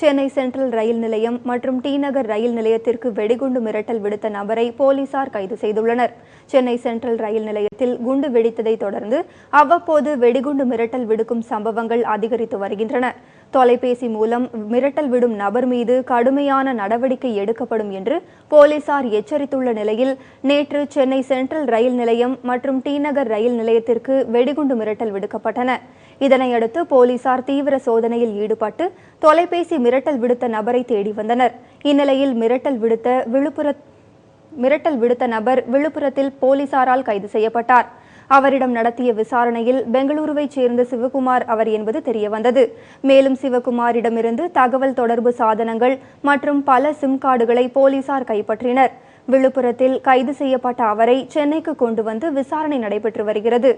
Chennai central ரயில் நிலையம் மற்றும் D நகர் ரயில் நிலையத்திற்கு வெடிகுண்டு மிரட்டல் விடுத்த நபரை போலீசார் கைது செய்துள்ளனர். சென்னை சென்ட்ரல் ரயில் நிலையத்தில் குண்டு வெடித்ததை தொடர்ந்து அவ்வப்போது வெடிகுண்டு மிரட்டல் விடுக்கும் சம்பவங்கள் அதிகரித்து வருகின்றன. தொலைபேசி மூலம் மிரட்டல் விடும் நபர் மீது கடுமையான நடவடிக்கை எடுக்கப்படும் என்று போலீசார் எச்சரித்துள்ள நிலையில் நேற்று சென்னை சென்ட்ரல் ரயில் நிலையம் மற்றும் டி நகர் ரயில் நிலையத்திற்கு வெடிகுண்டு மிரட்டல் விடுக்கப்பட்டன. இதனையடுத்து போலீசார் தீவிர சோதனையில் ஈடுபட்டு தொலைபேசி மிரட்டல் விடுத்த நபரை தேடி வந்தனர். இந்நிலையில் மிரட்டல் விடுத்த விழுப்புர மிரட்டல் விடுத்த நபர் விழுப்புரத்தில் போலீசாரால் கைது செய்யப்பட்டார். அவரிடம் நடத்திய விசாரணையில் பெங்களூருவைச் சேர்ந்த சிவகுமார் அவர் என்பது தெரியவந்தது. மேலும் சிவகுமாரிடமிருந்து தகவல் தொடர்பு சாதனங்கள் மற்றும் பல சிம் கார்டுகளை போலீசார் கைப்பற்றினர். விழுப்புரத்தில் கைது செய்யப்பட்ட அவரை சென்னைக்கு கொண்டு வந்து விசாரணை நடைபெற்று வருகிறது.